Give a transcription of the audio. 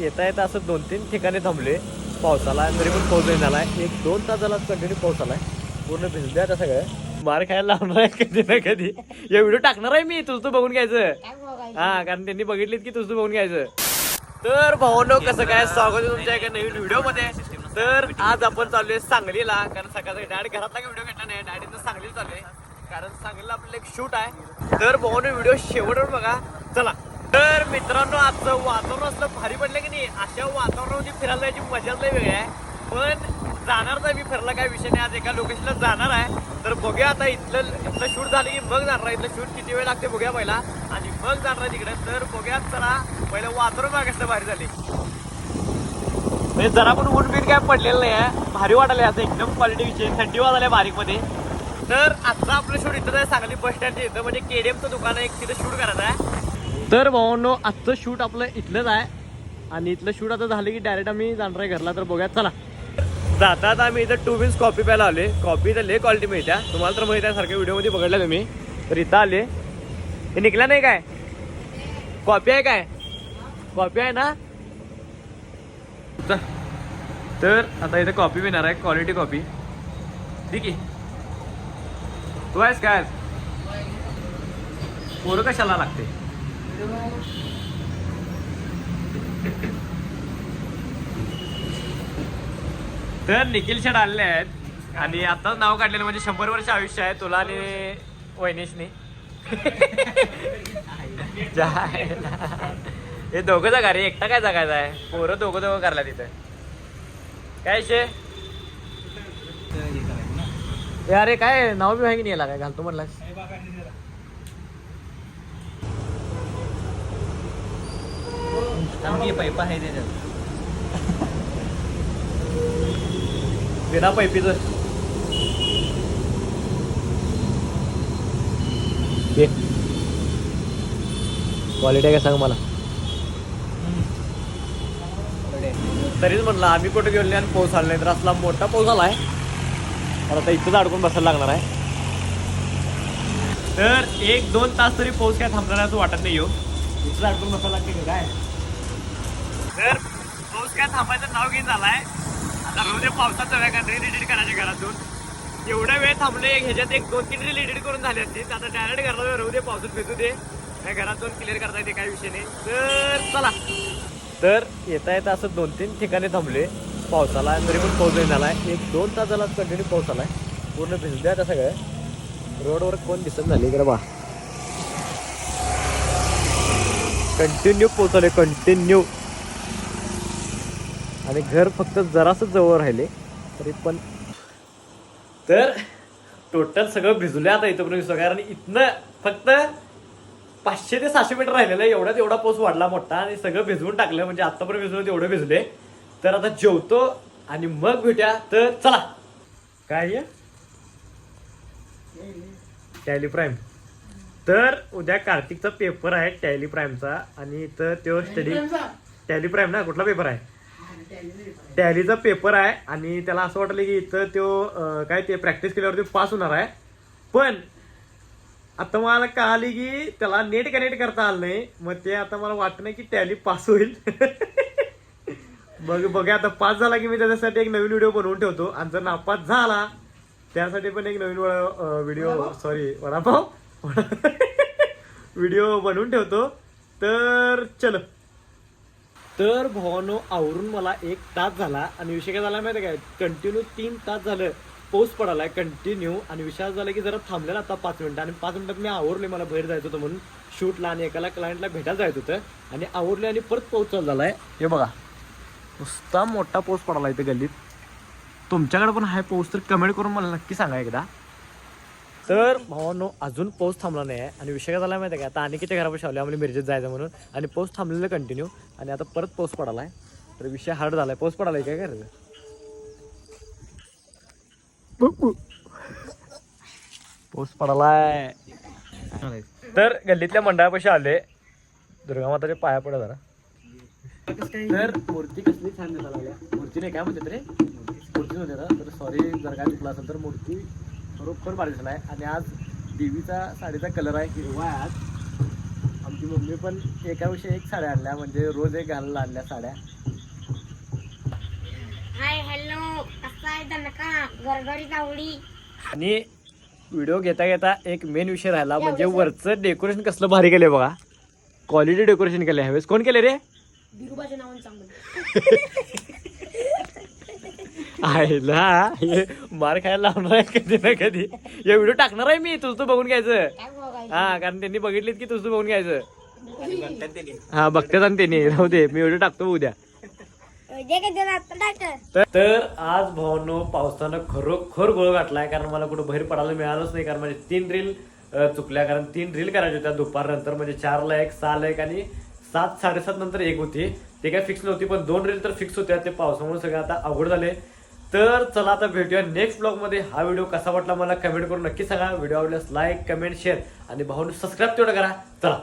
येता येता असं दोन तीन ठिकाणी थांबले पावसाला तरी पण पाऊस नाही झाला एक दोन तास झाला कंटिन्यू पाऊस आलाय पूर्ण भिजल्या आता सगळं. मार खायला लावणार आहे कधी ना कधी. हे व्हिडिओ टाकणार आहे मी. तुझं बघून घ्यायचं. हा कारण त्यांनी बघितलीत की तुझं बघून घ्यायचं. तर भावनो कसं काय? स्वागत आहे तुमच्या एका नवीन व्हिडिओमध्ये. तर आज आपण चाललोय सांगलीला. कारण सकाळचा डायरेक्ट घरातला व्हिडिओ घेतला नाही. डायरेक्ट सांगलीला चाललोय. कारण सांगलीला आपलं एक शूट आहे. तर भावनो व्हिडिओ शेवटवर बघा. चला. मित्रांनो आजचं वातावरण असलं भारी पडलं की नाही अशा वातावरणामध्ये फिरायला जायची मजाच लय वेगळी आहे. पण जाणार तर मी फिरला काय विषय नाही आज एका लोकेशनला जाणार आहे. तर बघूया आता इथलं इथलं शूट झालं की मग जाणार आहे. इथलं शूट किती वेळ लागते बघूया पहिला. आणि मग जाणार आहे तिकडे. तर बघूया चला पहिलं वातावरण बघा कसलं भारी झाले म्हणजे जरा पण ऊन बीन काय पडलेलं नाही आहे. भारी वाटायला असं एकदम क्वालिटी विषय. थंडी वाजायला बारीकमध्ये. तर आजचा आपलं शूट इथं सांगली बस स्टँडच्या इथं म्हणजे केडीएमचं दुकान आहे. एक तिथं शूट करायचं आहे. तर भावांनो आजचं शूट आपलं इथलंच आहे. आणि इथलं शूट आता झालं की डायरेक्ट आम्ही जाणार आहे घरला तर बघूया चला. जातात आम्ही इथं टू विन्स कॉपी प्यायला आले कॉपी तर लय क्वालिटी मिळत्या. तुम्हाला तर माहिती आहे सारख्या व्हिडिओमध्ये बघितलं तुम्ही. तर इथं आले हे निघला नाही काय? कॉपी आहे काय? कॉपी आहे ना? तर आता इथं कॉपी मिळणार आहे क्वालिटी कॉपी ठीक आहे. तू आहेस काय पोरं कशाला लागते? तर निखिल शेड आलेले आहेत. आणि आताच नाव काढलेलं म्हणजे शंभर वर्ष आयुष्य आहे तुला आणि वैनेशने. हे दोघं जागा रे एकटा काय जगायचा आहे पोरं दोघं दोघं करला तिथं. काय शे अरे काय नाव बी माहिती नाही याला काय घालतो म्हणलास. पैपा आहे त्याच्यात. बिना पैपीचं. क्वालिटी आहे का सांग मला? तरीच म्हणलं आम्ही कुठे गेलो आणि पाऊस आला नाही. तर असला मोठा पाऊस आलाय. तर आता इथंच अडकून बसायला लागणार आहे. तर एक दोन तास तरी पाऊस काय थांबणार आहे असं वाटत नाही हो. इथंच अडकून बसायला लागते का? काय? तर पाऊस काय थांबायचं नाव घेऊन झालाय. आता रोज पावसात जाऊया का रील एडिट करायचे घरातून. एवढा वेळ थांबले ह्याच्यात एक दोन तीन रील एडिट करून झाले असते आता डायरेक्ट घरात जाऊया, राहू दे पावसात भेटू दे. काय घरात जाऊन क्लिअर करता येते काही विषय नाही. तर चला. तर येता येता असं दोन तीन ठिकाणी थांबले. पावसाला तरी पण पाऊस नाही झालाय. एक दोन तास झाला कंटिन्यू पाऊस आलाय पूर्ण भिजले आता सगळं. रोडवर कोण दिसत झाले बा कंटिन्यू पोचवले आले कंटिन्यू आणि घर फक्त जरासं जवळ राहिले तरी पण. तर टोटल सगळं भिजलं आता इथं पण कारण इथनं फक्त पाचशे ते सहाशे मीटर राहिलेलं आहे एवढाच एवढा पाऊस वाढला मोठा आणि सगळं भिजवून टाकलं म्हणजे आतापर्यंत भिजवून एवढं भिजले. तर आता जेवतो आणि मग भेटूया. तर चला. काय टॅली प्राईम तर उद्या कार्तिकचा पेपर आहे टॅली प्राईमचा. आणि इथं तो स्टडी टॅली प्राईम ना? कुठला पेपर आहे? टॅलीचा पेपर आहे. आणि त्याला असं वाटलं की इथं तो काय ते प्रॅक्टिस केल्यावरती पास होणार आहे. पण आता मला कळाली की त्याला नेट कनेक्ट करता आलं नाही. मग ते आता मला वाटत नाही की टॅली पास होईल. मग बघा आता पास झाला की मी त्याच्यासाठी एक नवीन व्हिडिओ बनवून ठेवतो. आणि जर नापास झाला त्यासाठी पण एक नवीन व्हिडिओ सॉरी वडापाव? व्हिडिओ बनवून ठेवतो. तर चल. तर भवानो आवरून मला एक तास झाला आणि विषय काय झाला माहिती काय? कंटिन्यू तीन तास झालं. पाऊस पडालाय कंटिन्यू आणि विषय झाला की जरा थांबलेला आता पाच मिनिटं. आणि पाच मिनिटात मी आवरले मला बाहेर जायचं होतं म्हणून. शूटला आणि एकाला क्लायंटला भेटायला जायचं होतं. आणि आवरले आणि परत पाऊस चालू झालाय. हे बघा. नुसता मोठा पाऊस पडाला इथे गल्लीत. तुमच्याकडे पण आहे पाऊस तर कमेंट करून मला नक्की सांगा एकदा. तर भावांनो अजून पाऊस थांबला नाही आहे. आणि विषय काय झाला माहिती आहे का? आता अनिकेच्या घरापाशी आले आम्हाला मिरजेत जायचं म्हणून. आणि पाऊस थांबलेला कंटिन्यू आणि आता परत पाऊस पडाला आहे तर विषय हार्ड झालाय. पाऊस आहे काय करायचं? पाऊस पडालाय तर गल्लीतल्या मंडळापाशी आले दुर्गा माताच्या पाया पडा जरा. तर मूर्ती कसली छान दिसायला लागल्या. मूर्ती नाही काय म्हणते रे? मूर्ती होते ना तर सॉरी जर काय चुकला असेल तर मूर्ती बरोबर भारी दिसला आहे. आणि आज देवीचा साडीचा कलर आहे हिरवा आहे आज आमची मम्मी पण एकाविषयी एक साड्या आणल्या म्हणजे रोज एक घालायला आणल्या साड्या. हाय हॅलो कसा आहे दणका गरगरीत आवडी आणि व्हिडिओ घेता घेता एक मेन विषय राहिला म्हणजे वरचं डेकोरेशन कसलं भारी केलंय बघा. क्वालिटी डेकोरेशन केलं ह्यावेळेस. कोण केले रे? नावाने आयला हे मार खायला लावणार आहे कधी ना कधी. हे व्हिडिओ टाकणार आहे मी तुझं बघून घ्यायचं. हा कारण त्यांनी बघितलीत की तुझं बघून घ्यायचं. हा बघतात आणि त्यांनी. राहू दे मी व्हिडिओ टाकतो उद्या. तर- आज भावानो पावसानं खरोखर गोळ घातलाय कारण मला कुठं बाहेर पडायला मिळालंच नाही कारण म्हणजे तीन रील चुकल्या. कारण तीन रील करायच्या होत्या दुपारनंतर. म्हणजे चारला एक सहाला एक आणि सात साडेसात नंतर एक होती. ते काय फिक्स नव्हती पण दोन रील तर फिक्स होत्या. ते पावसामुळे सगळं आता अवघड झाले तर चला आता भेटूया नेक्स्ट ब्लॉगमध्ये हा व्हिडिओ कसा वाटला मला कमेंट करून नक्की सांगा. व्हिडिओ आवडल्यास लाईक कमेंट शेअर आणि भाऊन सबस्क्राईब तेवढं करा. चला.